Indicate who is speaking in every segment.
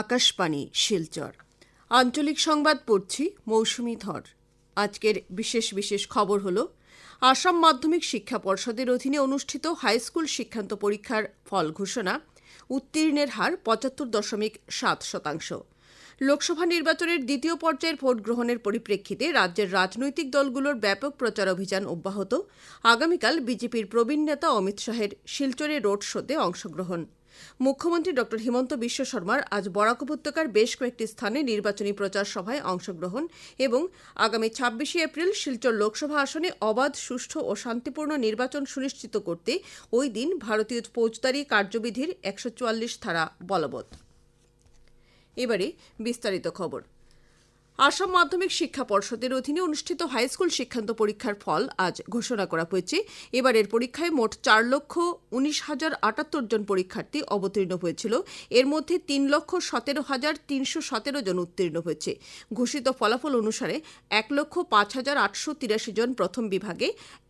Speaker 1: আকাশবাণী, শিলচর। আঞ্চলিক সংবাদ পড়ছি মৌসুমি ধর। আজকের বিশেষ বিশেষ খবর হল, আসাম মাধ্যমিক শিক্ষা পর্ষদের অধীনে অনুষ্ঠিত হাইস্কুল শিক্ষান্ত পরীক্ষার ফল ঘোষণা, উত্তীর্ণের হার পঁচাত্তর দশমিক সাত শতাংশ। লোকসভা নির্বাচনের দ্বিতীয় পর্যায়ের ভোট গ্রহণের পরিপ্রেক্ষিতে রাজ্যের রাজনৈতিক দলগুলোর ব্যাপক প্রচার অভিযান অব্যাহত। আগামীকাল বিজেপির প্রবীণ নেতা অমিত শাহের শিলচরে রোড শোতে অংশগ্রহণ। মুখ্যমন্ত্রী ড হিমন্ত বিশ্ব শর্মার আজ বরাক উপত্যকার বেশ কয়েকটি স্থানে নির্বাচনী প্রচার সভায় অংশগ্রহণ এবং আগামী ছাব্বিশে এপ্রিল শিলচর লোকসভা আসনে অবাধ, সুষ্ঠু ও শান্তিপূর্ণ নির্বাচন সুনিশ্চিত করতে ওই দিন ভারতীয় ফৌজদারি কার্যবিধির একশো চুয়াল্লিশ ধারা বলবৎ। এবারে বিস্তারিত খবর। আসাম মাধ্যমিক শিক্ষা পর্ষদের অধীনে অনুষ্ঠিত হাইস্কুল শিক্ষান্ত পরীক্ষার ফল আজ ঘোষণা করা হয়েছে। এবারের পরীক্ষায় মোট চার লক্ষ উনিশ হাজার আটাত্তর জন পরীক্ষার্থী অবতীর্ণ হয়েছিল। এর মধ্যে তিন লক্ষ সতেরো হাজার তিনশো সতেরো জন উত্তীর্ণ হয়েছে। ঘোষিত ফলাফল অনুসারে এক লক্ষ পাঁচ হাজার আটশো তিরাশি জন প্রথম বিভাগে,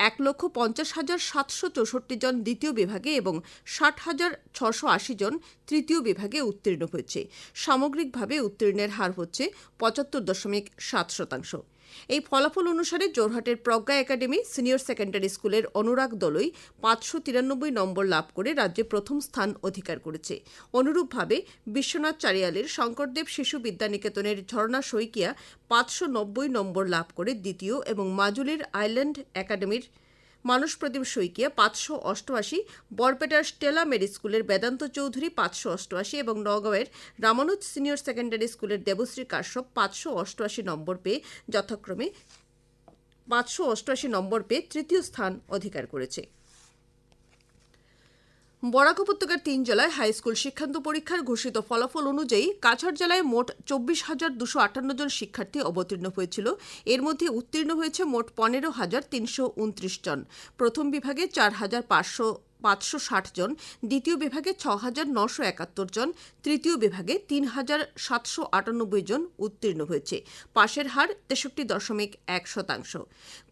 Speaker 1: এক লক্ষ পঞ্চাশ হাজার সাতশো চৌষট্টি জন দ্বিতীয় বিভাগে এবং ষাট হাজার ছশো আশি জন তৃতীয় বিভাগে উত্তীর্ণ হয়েছে। সামগ্রিকভাবে উত্তীর্ণের হার হচ্ছে পঁচাত্তর দশমিক সাত শতাংশ। এই ফলাফল অনুসারে জোরহাটের প্রজ্ঞা একাডেমি সিনিয়র সেকেন্ডারি স্কুলের অনুরাগ দলই পাঁচশো তিরানব্বই নম্বর লাভ করে রাজ্যে প্রথম স্থান অধিকার করেছে। অনুরূপভাবে বিশ্বনাথ চারিয়ালের শঙ্করদেব শিশু বিদ্যানিকেতনের ঝর্ণা শইকিয়া পাঁচশো নব্বই নম্বর লাভ করে দ্বিতীয় এবং মাজুলির আইল্যান্ড একাডেমির মানস প্রদীপ শইকিয়া পাঁচশো অষ্টআশি, বরপেটার স্টেলা মেরি স্কুলের বেদান্ত চৌধুরী পাঁচশো অষ্টআশি এবং নগাঁওয়ের রামানুজ সিনিয়র সেকেন্ডারি স্কুলের দেবশ্রী কাশ্যপ পাঁচশো অষ্টআশি নম্বর পেয়ে যথাক্রমে পাঁচশো অষ্টআশি নম্বর পেয়ে তৃতীয় স্থান অধিকার করেছে। বরাক উপত্যকার তিন জেলায় হাইস্কুল শিক্ষান্ত পরীক্ষার ঘোষিত ফলাফল অনুযায়ী কাছাড় জেলায় মোট চব্বিশ হাজার দুশো আটান্ন জন শিক্ষার্থী অবতীর্ণ হয়েছিল। এর মধ্যে উত্তীর্ণ হয়েছে মোট পনেরো হাজার তিনশো উনত্রিশ জন। প্রথম বিভাগে চার হাজার পাঁচশো পাঁচশো ষাট জন, দ্বিতীয় বিভাগে ছ হাজার নশো একাত্তর জন, তৃতীয় বিভাগে তিন হাজার সাতশো আটানব্বই জন উত্তীর্ণ হয়েছে। পাশের হার তেষট্টি দশমিক এক শতাংশ।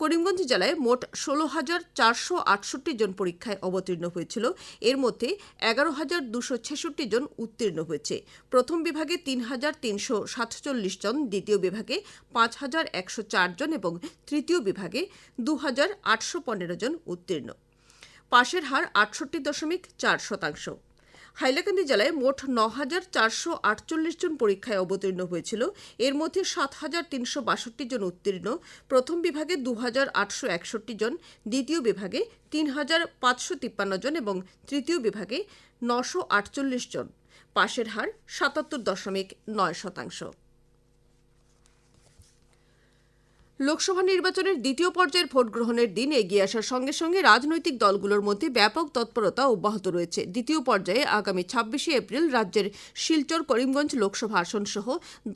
Speaker 1: করিমগঞ্জ জেলায় মোট ষোলো হাজার চারশো আটষট্টি জন পরীক্ষায় অবতীর্ণ হয়েছিল। এর মধ্যে এগারো হাজার দুশো ছেষট্টি জন উত্তীর্ণ হয়েছে। প্রথম বিভাগে তিন হাজার তিনশো সাতচল্লিশ জন, দ্বিতীয় বিভাগে পাঁচ হাজার একশো চার জন এবং তৃতীয় বিভাগে দু হাজার আটশো পনেরো জন উত্তীর্ণ। পাশের হার আটষট্টি দশমিক চার শতাংশ। হাইলাকান্দি জেলায় মোট ন হাজার চারশো আটচল্লিশ জন পরীক্ষায় অবতীর্ণ হয়েছিল। এর মধ্যে সাত হাজার তিনশো বাষট্টি জন উত্তীর্ণ। প্রথম বিভাগে দু হাজার আটশো একষট্টি জন, দ্বিতীয় বিভাগে তিন হাজার পাঁচশো তিপ্পান্ন জন এবং তৃতীয় বিভাগে নশো আটচল্লিশ জন। পাশের হার সাতাত্তর দশমিক নয় শতাংশ। লোকসভা নির্বাচনের দ্বিতীয় পর্যায়ের ভোট গ্রহণের দিন এগিয়ে আসার সঙ্গে সঙ্গে রাজনৈতিক দলগুলোর মধ্যে ব্যাপক তৎপরতা অব্যাহত রয়েছে। দ্বিতীয় পর্যায়ে আগামী ছাব্বিশে এপ্রিল রাজ্যের শিলচর, করিমগঞ্জ লোকসভা আসন সহ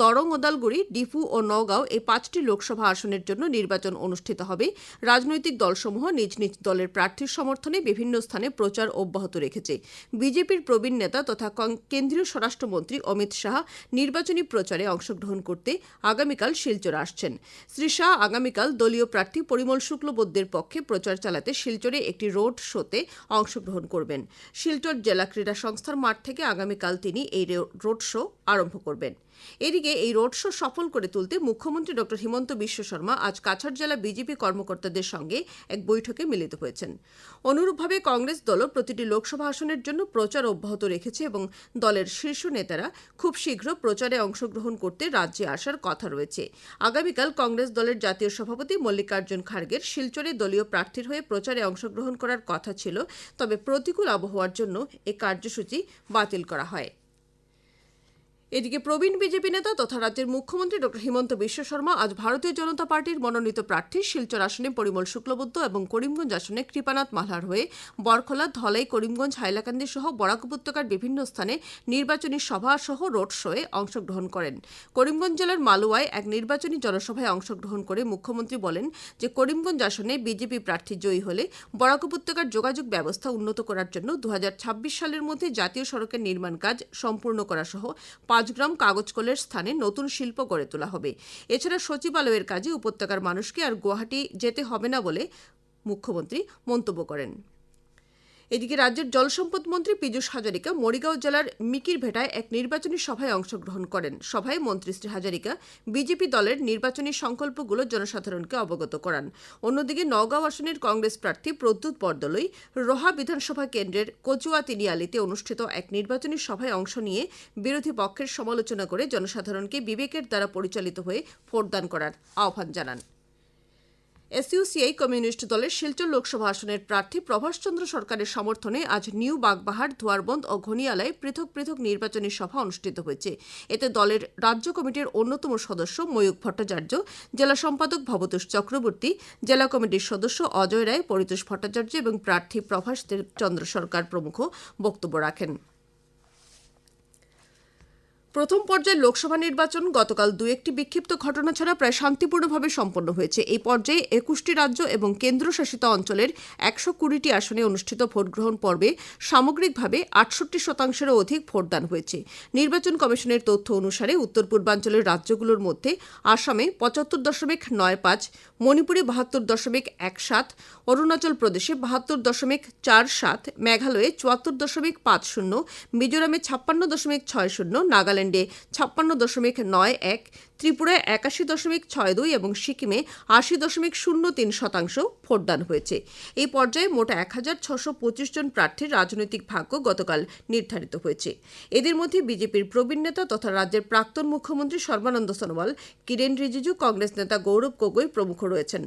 Speaker 1: দরং, ওদালগুড়ি, ডিফু ও নওগাঁও এই পাঁচটি লোকসভা আসনের জন্য নির্বাচন অনুষ্ঠিত হবে। রাজনৈতিক দলসমূহ নিজ নিজ দলের প্রার্থীর সমর্থনে বিভিন্ন স্থানে প্রচার অব্যাহত রেখেছে। বিজেপির প্রবীণ নেতা তথা কেন্দ্রীয় স্বরাষ্ট্রমন্ত্রী অমিত শাহ নির্বাচনী প্রচারে অংশগ্রহণ করতে আগামীকাল শিলচর আসছেন। শ্রী শাহ আগামীকাল দলীয় প্রার্থী পরিমল শুক্লবদ্যের পক্ষে প্রচার চালাতে শিলচরে একটি রোড শোতে অংশগ্রহণ করবেন। শিলচর জেলা ক্রীড়া সংস্থার মাঠ থেকে আগামীকাল তিনি এই রোড শো আরম্ভ করবেন। এদিকে এই রোড শো সফল করে তুলতে মুখ্যমন্ত্রী ড হিমন্ত বিশ্ব শর্মা আজ কাছাড় জেলা বিজেপি কর্মকর্তাদের সঙ্গে এক বৈঠকে মিলিত হয়েছেন। অনুরূপভাবে কংগ্রেস দলও প্রতিটি লোকসভা আসনের জন্য প্রচার অব্যাহত রেখেছে এবং দলের শীর্ষ নেতারা খুব শীঘ্র প্রচারে অংশগ্রহণ করতে রাজ্যে আসার কথা রয়েছে। আগামীকাল কংগ্রেস দলের জাতীয় সভাপতি মল্লিকার্জুন খার্গের শিলচরে দলীয় প্রার্থীর হয়ে প্রচারে অংশগ্রহণ করার কথা ছিল, তবে প্রতিকূল আবহাওয়ার জন্য এ কার্যসূচি বাতিল করা হয়। এদিকে প্রবীণ বিজেপি নেতা তথা রাজ্যের মুখ্যমন্ত্রী ড হিমন্ত বিশ্ব শর্মা আজ ভারতীয় জনতা পার্টির মনোনীত প্রার্থী শিলচর আসনে পরিমল শুক্লবদ্ধ এবং করিমগঞ্জ আসনে কৃপানাথ মালহার হয়ে বরখলা, ধলাই, করিমগঞ্জ, হাইলাকান্দি সহ বরাক উপত্যকার বিভিন্ন স্থানে নির্বাচনী সভা সহ রোড শোয়ে অংশগ্রহণ করেন। করিমগঞ্জ জেলার মালুয়ায় এক নির্বাচনী জনসভায় অংশগ্রহণ করে মুখ্যমন্ত্রী বলেন যে, করিমগঞ্জ আসনে বিজেপি প্রার্থী জয়ী হলে বরাক উপত্যকার যোগাযোগ ব্যবস্থা উন্নত করার জন্য দু হাজার ছাব্বিশ সালের মধ্যে জাতীয় সড়কের নির্মাণ কাজ সম্পূর্ণ করা সহ পাঁচগ্রাম কাগজকলের স্থানে নতুন শিল্প গড়ে তোলা হবে। এছাড়া সচিবালয়ের কাজে উপত্যকার মানুষকে আর গুয়াহাটি যেতে হবে না বলে মুখ্যমন্ত্রী মন্তব্য করেন। এদিকে রাজ্যের জলসম্পদ মন্ত্রী পীযূষ হাজারিকা মরিগাঁও জেলার মিকির ভেটায় এক নির্বাচনী সভায় অংশগ্রহণ করেন। সভায় মন্ত্রী শ্রী হাজারিকা বিজেপি দলের নির্বাচনী সংকল্পগুলো জনসাধারণকে অবগত করান। অন্যদিকে নওগাঁও আসনের কংগ্রেস প্রার্থী প্রদ্যুৎ বরদলৈ রোহা বিধানসভা কেন্দ্রের কচুয়া তিনিয়ালিতে অনুষ্ঠিত এক নির্বাচনী সভায় অংশ নিয়ে বিরোধী পক্ষের সমালোচনা করে জনসাধারণকে বিবেকের দ্বারা পরিচালিত হয়ে ভোটদান করার আহ্বান জানান। এসইউসিআই কমিউনিস্ট দলের শিলচর লোকসভা আসনের প্রার্থী প্রভাষচন্দ্র সরকারের সমর্থনে আজ নিউ বাগবাহার ধোয়ারবন্দ ও ঘনিয়ালায় পৃথক পৃথক নির্বাচনী সভা অনুষ্ঠিত হয়েছে। এতে দলের রাজ্য কমিটির অন্যতম সদস্য ময়ূক ভট্টাচার্য, জেলা সম্পাদক ভবতোষ চক্রবর্তী, জেলা কমিটির সদস্য অজয় রায়, পরিতোষ ভট্টাচার্য এবং প্রার্থী প্রভাষ চন্দ্র সরকার প্রমুখ বক্তব্য রাখেন। প্রথম পর্যায়ে লোকসভা নির্বাচন গতকাল দু একটি বিক্ষিপ্ত ঘটনা ছাড়া প্রায় শান্তিপূর্ণভাবে সম্পন্ন হয়েছে। এই পর্যায়ে একুশটি রাজ্য এবং কেন্দ্রশাসিত অঞ্চলের একশো কুড়িটি আসনে অনুষ্ঠিত ভোটগ্রহণ পর্বে সামগ্রিকভাবে আটষট্টি শতাংশেরও অধিক ভোটদান হয়েছে। নির্বাচন কমিশনের তথ্য অনুসারে উত্তর পূর্বাঞ্চলের রাজ্যগুলোর মধ্যে আসামে পঁচাত্তর দশমিক নয় পাঁচ, মণিপুরে বাহাত্তর দশমিক এক সাত, অরুণাচল প্রদেশে বাহাত্তর দশমিক চার সাত, মেঘালয়ে চুয়াত্তর দশমিক পাঁচ শূন্য, মিজোরামে ছাপ্পান্ন দশমিক ছয় শূন্য, নাগাল্যান্ডে ছাপ্পান্ন দশমিক নয় এক, ত্রিপুরায় একাশি দশমিক ছয় দুই এবং সিকিমে আশি দশমিক শূন্য তিন শতাংশ ভোটদান হয়েছে। এই পর্যায়ে মোট এক হাজার ছশো পঁচিশ জন প্রার্থীর রাজনৈতিক ভাগ্য গতকাল নির্ধারিত হয়েছে। এদের মধ্যে বিজেপির প্রবীণ নেতা তথা রাজ্যের প্রাক্তন মুখ্যমন্ত্রী সর্বানন্দ সোনোয়াল, কিরেন রিজিজু, কংগ্রেস নেতা গৌরব গগৈ প্রমুখ রয়েছেন।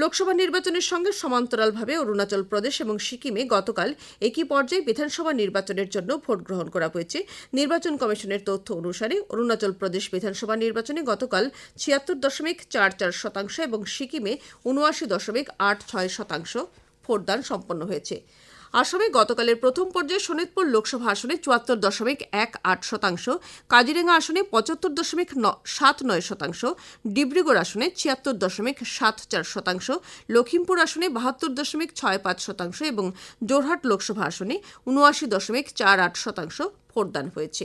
Speaker 1: লোকসভা নির্বাচনের সঙ্গে সমান্তরালভাবে অরুণাচল প্রদেশ এবং সিকিমে গতকাল একই পর্যায়ে বিধানসভা নির্বাচনের জন্য ভোট গ্রহণ করা হয়েছে। নির্বাচন কমিশনের তথ্য অনুসারে অরুণাচল প্রদেশ বিধানসভা নির্বাচনে গতকাল ছিয়াত্তর দশমিক চার চার শতাংশ এবং সিকিমে উনআশি দশমিক আট ছয় শতাংশ ভোটদান সম্পন্ন হয়েছে। আসামে গতকালের প্রথম পর্যায়ে শোনিতপুর লোকসভা আসনে চুয়াত্তর দশমিক এক আট শতাংশ, কাজিরাঙ্গা আসনে পঁচাত্তর দশমিক সাত নয় শতাংশ, ডিব্রুগড় আসনে ছিয়াত্তর দশমিক সাত চার শতাংশ লখিমপুর আসনে বাহাত্তর দশমিক ছয় পাঁচ শতাংশ এবং জোরহাট লোকসভা আসনে উনআশি দশমিক চার আট শতাংশ ভোটদান হয়েছে।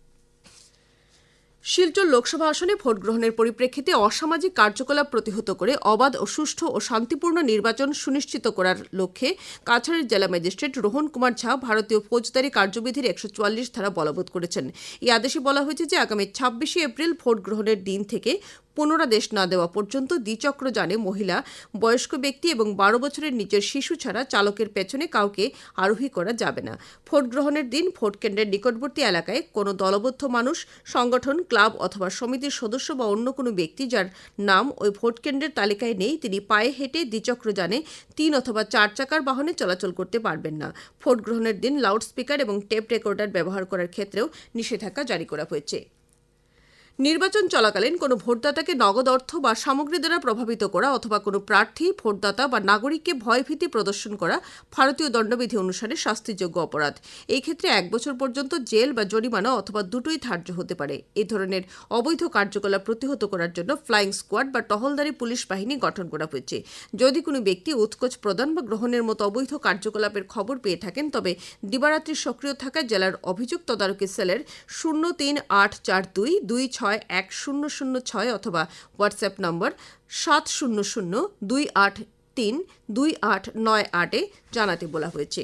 Speaker 1: শিলচর লোকসভা আসনে ভোট গ্রহণের পরিপ্রেক্ষিতে অসামাজিক কার্যকলাপ প্রতিহত করে অবাধ ও সুষ্ঠু ও শান্তিপূর্ণ নির্বাচন সুনিশ্চিত করার লক্ষ্যে কাছাড়ের জেলা ম্যাজিস্ট্রেট রোহন কুমার ঝা ভারতীয় ফৌজদারি কার্যবিধির একশো চুয়াল্লিশ ধারা বলবৎ করেছেন। এই আদেশে বলা হয়েছে যে আগামী ছাব্বিশে এপ্রিল ভোট গ্রহণের দিন থেকে পুনরাদেশ না দেওয়া পর্যন্ত দ্বিচক্র যানে মহিলা, বয়স্ক ব্যক্তি এবং বারো বছরের নিচের শিশু ছাড়া চালকের পেছনে কাউকে আরোহী করা যাবে না। ভোট গ্রহণের দিন ভোট কেন্দ্রের নিকটবর্তী এলাকায় কোনো দলবদ্ধ মানুষ, সংগঠন, ক্লাব অথবা সমিতির সদস্য বা অন্য কোনো ব্যক্তি যার নাম ওই ভোট কেন্দ্রের তালিকায় নেই, তিনি পায়ে হেঁটে দ্বিচক্র যানে তিন অথবা চার চাকার বাহনে চলাচল করতে পারবেন না। ভোট গ্রহণের দিন লাউডস্পিকার এবং টেপ রেকর্ডার ব্যবহার করার ক্ষেত্রেও নিষেধাজ্ঞা জারি করা হয়েছে। নির্বাচন চলাকালীন কোনো ভোটদাতাকে নগদ অর্থ বা সামগ্রী দ্বারা প্রভাবিত করা অথবা কোনো প্রার্থী, ভোটদাতা বা নাগরিককে ভয়ভীতি প্রদর্শন করা ভারতীয় দণ্ডবিধি অনুসারে শাস্তিযোগ্য অপরাধ। এই ক্ষেত্রে এক বছর পর্যন্ত জেল বা জরিমানা অথবা দুটোই ধার্য হতে পারে। এ ধরনের অবৈধ কার্যকলাপ প্রতিহত করার জন্য ফ্লাইং স্কোয়াড বা টহলদারি পুলিশ বাহিনী গঠন করা হয়েছে। যদি কোনো ব্যক্তি উৎকোচ প্রদান বা গ্রহণের মতো অবৈধ কার্যকলাপের খবর পেয়ে থাকেন, তবে দিবারাত্রি সক্রিয় থাকা জেলার অভিযোগ তদারকি সেলের শূন্য তিন আট চার দুই দুই ছয় এক শূন্য শূন্য ছয় অথবা হোয়াটসঅ্যাপ নম্বর সাত শূন্য শূন্য দুই আট তিন দুই আট নয় আটে জানাতে বলা হয়েছে।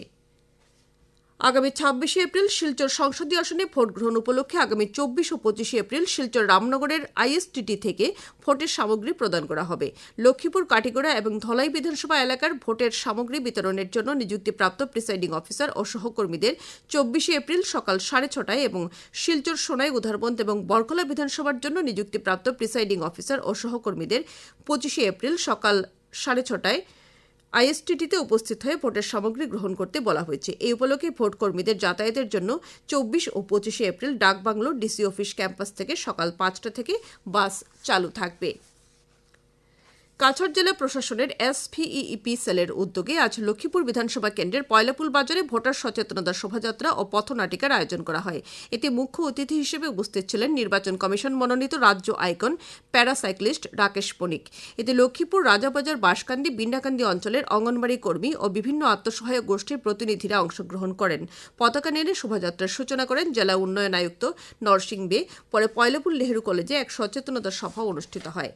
Speaker 1: আগামী ছাব্বিশে এপ্রিল শিলচর সংসদীয় আসনে ভোট গ্রহণ উপলক্ষে আগামী চব্বিশ ও পঁচিশে এপ্রিল শিলচর রামনগরের আইএসটিটি থেকে ভোটের সামগ্রী প্রদান করা হবে। লক্ষ্মীপুর, কাটিগড়া এবং ধলাই বিধানসভা এলাকার ভোটের সামগ্রী বিতরণের জন্য নিযুক্তিপ্রাপ্ত প্রিসাইডিং অফিসার ও সহকর্মীদের চব্বিশে এপ্রিল সকাল সাড়ে ছটায় এবং শিলচর সোনাই উধারবন্দ এবং বরকলা বিধানসভার জন্য নিযুক্তিপ্রাপ্ত প্রিসাইডিং অফিসার ও সহকর্মীদের পঁচিশে এপ্রিল সকাল সাড়ে ছটায় আইএসটিটিতে উপস্থিত হয়ে ভোটের সামগ্রী গ্রহণ করতে বলা হয়েছে। এই উপলক্ষে ভোট কর্মীদের যাতায়াতের জন্য চব্বিশ ও পঁচিশে April dak bungalow DC office campus থেকে সকাল পাঁচটা থেকে বাস চালু থাকবে। কাছাড় জেলা প্রশাসনের এসভিইপি সেলের উদ্যোগে আজ লক্ষ্মীপুর বিধানসভা কেন্দ্রের পয়লাপুল বাজারে ভোটার সচেতনতা শোভাযাত্রা ও পথনাটিকার আয়োজন করা হয়। এতে মুখ্য অতিথি হিসেবে উপস্থিত ছিলেন নির্বাচন কমিশন মনোনীত রাজ্য আইকন প্যারাসাইক্লিস্ট রাকেশ পণিক এতে লক্ষ্মীপুর রাজাবাজার বাসকান্দি বিন্নাকান্দি অঞ্চলের অঙ্গনবাড়ি কর্মী ও বিভিন্ন আত্মসহায়ক গোষ্ঠীর প্রতিনিধিরা অংশগ্রহণ করেন। পতাকা নেড়ে শোভাযাত্রার সূচনা করেন জেলা উন্নয়ন আয়ুক্ত নরসিং বে পরে পয়লাপুর নেহেরু কলেজে এক সচেতনতা সভা অনুষ্ঠিত হয়।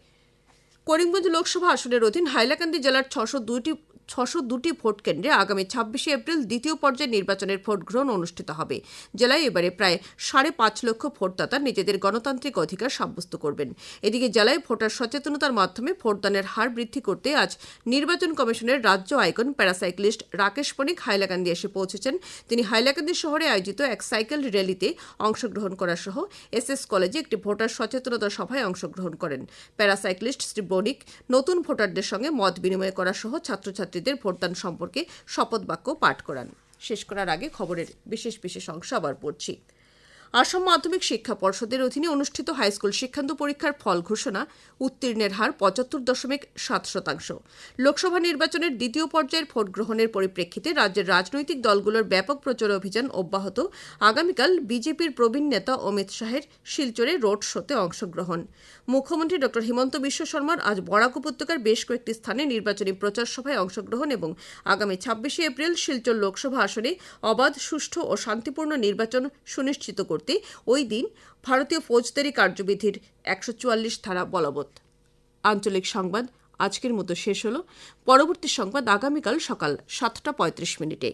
Speaker 1: করিমগঞ্জ লোকসভা আসনের অধীন হাইলাকান্দি জেলার ছশো দুইটি, ছশো দুটি ভোট কেন্দ্রে আগামী ছাব্বিশে এপ্রিল দ্বিতীয় পর্যায়ে নির্বাচনের ভোট গ্রহণ অনুষ্ঠিত হবে। জেলায় এবারে প্রায় সাড়ে পাঁচ লক্ষ ভোটদাতা নিজেদের গণতান্ত্রিক অধিকার সাব্যস্ত করবেন। এদিকে জেলায় ভোটার সচেতনতার মাধ্যমে ভোটদানের হার বৃদ্ধি করতে আজ নির্বাচন কমিশনের রাজ্য আইকন প্যারাসাইক্লিস্ট রাকেশ পণিক হাইলাকান্দি এসে পৌঁছেছেন। তিনি হাইলাকান্দি শহরে আয়োজিত এক সাইকেল র্যালিতে অংশগ্রহণ করা সহ এস এস কলেজে একটি ভোটার সচেতনতা সভায় অংশগ্রহণ করেন। প্যারাসাইক্লিস্ট শ্রী বণিক নতুন ভোটারদের সঙ্গে মত বিনিময় করা সহ ছাত্রছাত্রীদের ভোটদান সম্পর্কে শপথ বাক্য পাঠ করান। শেষ করার আগে খবরের বিশেষ বিশেষ অংশ আবার পড়ছি। আসাম মাধ্যমিক শিক্ষা পর্ষদের অধীনে অনুষ্ঠিত হাইস্কুল শিক্ষান্ত পরীক্ষার ফল ঘোষণা, উত্তীর্ণের হার পঁচাত্তর দশমিক সাত শতাংশ। লোকসভা নির্বাচনের দ্বিতীয় পর্যায়ের ভোট গ্রহণের পরিপ্রেক্ষিতে রাজ্যের রাজনৈতিক দলগুলোর ব্যাপক প্রচার অভিযান অব্যাহত। আগামীকাল বিজেপির প্রবীণ নেতা অমিত শাহের শিলচরে রোড শোতে অংশগ্রহণ। মুখ্যমন্ত্রী ড. হিমন্ত বিশ্ব শর্মার আজ বরাক উপত্যকার বেশ কয়েকটি স্থানে নির্বাচনী প্রচার সভায় অংশগ্রহণ এবং আগামী ছাব্বিশে এপ্রিল শিলচর লোকসভা আসনে অবাধ, সুষ্ঠু ও শান্তিপূর্ণ নির্বাচন সুনিশ্চিত করতে ওই দিন ভারতীয় ফৌজদারি কার্যবিধির একশো চুয়াল্লিশ ধারা বলবৎ। আঞ্চলিক সংবাদ, আজকের মতো শেষ হলো। পরবর্তী সংবাদ আগামীকাল সকাল সাতটা পঁয়ত্রিশ মিনিটে।